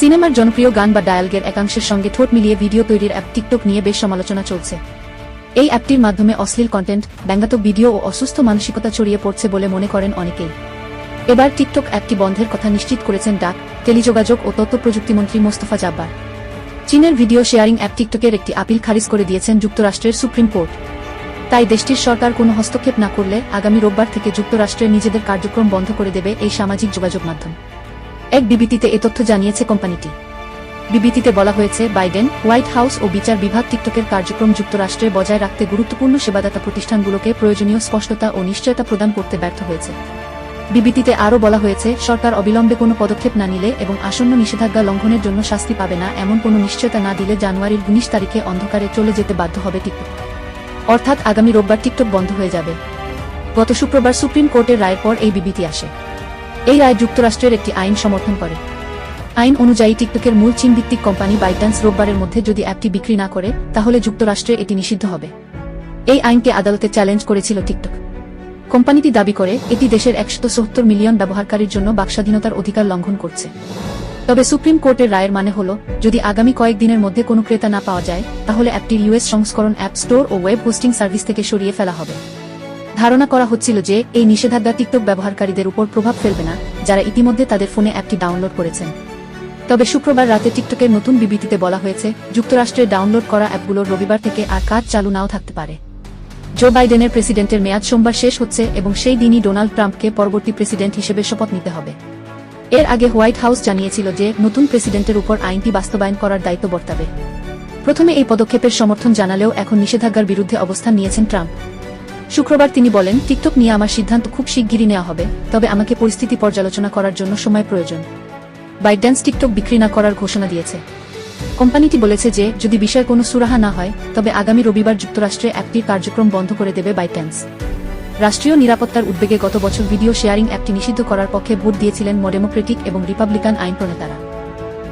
সিনেমার জনপ্রিয় গান বা ডায়ালগের একাংশের সঙ্গে ঠোঁট মিলিয়ে ভিডিও তৈরির অ্যাপ টিকটক নিয়ে বেশ সমালোচনা চলছে। এই অ্যাপটির মাধ্যমে অশ্লীল কন্টেন্ট ব্যঙ্গাত্মক ভিডিও ও অসুস্থ মানসিকতা ছড়িয়ে পড়ছে বলে মনে করেন অনেকেই। এবার টিকটক অ্যাপটি বন্ধের কথা নিশ্চিত করেছেন ডাক, টেলিযোগাযোগ ও তথ্য প্রযুক্তিমন্ত্রী মোস্তফা জাব্বার। চীনের ভিডিও শেয়ারিং অ্যাপ টিকটকের একটি আপিল খারিজ করে দিয়েছেন যুক্তরাষ্ট্রের সুপ্রিম কোর্ট। তাই দেশটির সরকার কোনো হস্তক্ষেপ না করলে আগামী রোববার থেকে যুক্তরাষ্ট্রের নিজেদের কার্যক্রম বন্ধ করে দেবে এই সামাজিক যোগাযোগ মাধ্যম। এক বিবৃতিতে এ তথ্য জানিয়েছে কোম্পানিটি। বিবৃতিতে বলা হয়েছে, বাইডেন, হোয়াইট হাউস ও বিচার বিভাগ টিকটকের কার্যক্রম যুক্তরাষ্ট্রে বজায় রাখতে গুরুত্বপূর্ণ সেবাদাতা প্রতিষ্ঠানগুলোকে প্রয়োজনীয় স্পষ্টতা ও নিশ্চয়তা প্রদান করতে ব্যর্থ হয়েছে। বিবৃতিতে আরও বলা হয়েছে, সরকার অবিলম্বে কোনো পদক্ষেপ না নিলে এবং আসন্ন নিষেধাজ্ঞা লঙ্ঘনের জন্য শাস্তি পাবে না এমন কোনো নিশ্চয়তা না দিলে জানুয়ারির উনিশ তারিখে অন্ধকারে চলে যেতে বাধ্য হবে টিকটক। অর্থাৎ আগামী রোববার টিকটক বন্ধ হয়ে যাবে। গত শুক্রবার সুপ্রিম কোর্টের রায়ের পর এই বিবৃতি আসে। এই রায় যুক্তরাষ্ট্রের একটি আইন সমর্থন করে। আইন অনুযায়ী টিকটকের মূল চীন ভিত্তিক কোম্পানি বাইডান্স রোববারের মধ্যে যদি অ্যাপটি বিক্রি না করে, তাহলে যুক্তরাষ্ট্রে এটি নিষিদ্ধ হবে। এই আইনকে আদালতে চ্যালেঞ্জ করেছিল টিকটক। কোম্পানিটি দাবি করে, এটি দেশের একশত মিলিয়ন ব্যবহারকারীর জন্য বাকস্বাধীনতার অধিকার লঙ্ঘন করছে। তবে সুপ্রিম কোর্টের রায়ের মানে হল, যদি আগামী কয়েকদিনের মধ্যে কোনো ক্রেতা না পাওয়া যায়, তাহলে অ্যাপটির ইউএস সংস্করণ অ্যাপ স্টোর ও ওয়েব হোস্টিং সার্ভিস থেকে সরিয়ে ফেলা হবে। ধারণা করা হচ্ছিল যে, এই নিষেধাজ্ঞা টিকটক ব্যবহারকারীদের উপর প্রভাব ফেলবে না, যারা ইতিমধ্যে তাদের ফোনে অ্যাপটি ডাউনলোড করেছেন। তবে শুক্রবার রাতে টিকটকের নতুন বিবৃতিতে বলা হয়েছে, যুক্তরাষ্ট্রে ডাউনলোড করা অ্যাপগুলোর রবিবার থেকে আর কাজ চালু নাও থাকতে পারে। জো বাইডেনের প্রেসিডেন্টের মেয়াদ সোমবার শেষ হচ্ছে এবং সেই দিনই ডোনাল্ড ট্রাম্পকে পরবর্তী প্রেসিডেন্ট হিসেবে শপথ নিতে হবে। এর আগে হোয়াইট হাউস জানিয়েছিল যে, নতুন প্রেসিডেন্টের উপর আইনটি বাস্তবায়ন করার দায়িত্ব বর্তাবে। প্রথমে এই পদক্ষেপের সমর্থন জানালেও এখন নিষেধাজ্ঞার বিরুদ্ধে অবস্থান নিয়েছেন ট্রাম্প। শুক্রবার তিনি বলেন, টিকটক নিয়ে আমার সিদ্ধান্ত খুব শিগগিরই নেওয়া হবে, তবে আমাকে পরিস্থিতি পর্যালোচনা করার জন্য সময় প্রয়োজন। বাইডেন্স টিকটক বিক্রি না করার ঘোষণা দিয়েছে। কোম্পানিটি বলেছে যে, যদি বিষয় কোনো সুরাহা না হয়, তবে আগামী রবিবার যুক্তরাষ্ট্রে অ্যাপটির কার্যক্রম বন্ধ করে দেবে বাইটেন্স রাষ্ট্রীয় নিরাপত্তার উদ্বেগে গত বছর ভিডিও শেয়ারিং অ্যাপটি নিষিদ্ধ করার পক্ষে ভোট দিয়েছিলেন ডেমোক্রেটিক এবং রিপাবলিকান আইন প্রণেতারা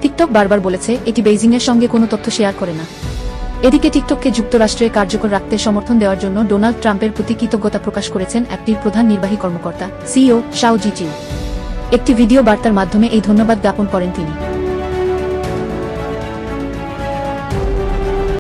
টিকটক বারবার বলেছে, এটি বেইজিংয়ের সঙ্গে কোনো তথ্য শেয়ার করে না। এদিকে টিকটককে যুক্তরাষ্ট্রে কার্যকর রাখতে সমর্থন দেওয়ার জন্য ডোনাল্ড ট্রাম্পের প্রতি কৃতজ্ঞতা প্রকাশ করেছেন অ্যাপটির প্রধান নির্বাহী কর্মকর্তা সিও শাও জি চিন একটি ভিডিও বার্তার মাধ্যমে এই ধন্যবাদ জ্ঞাপন করেন তিনি।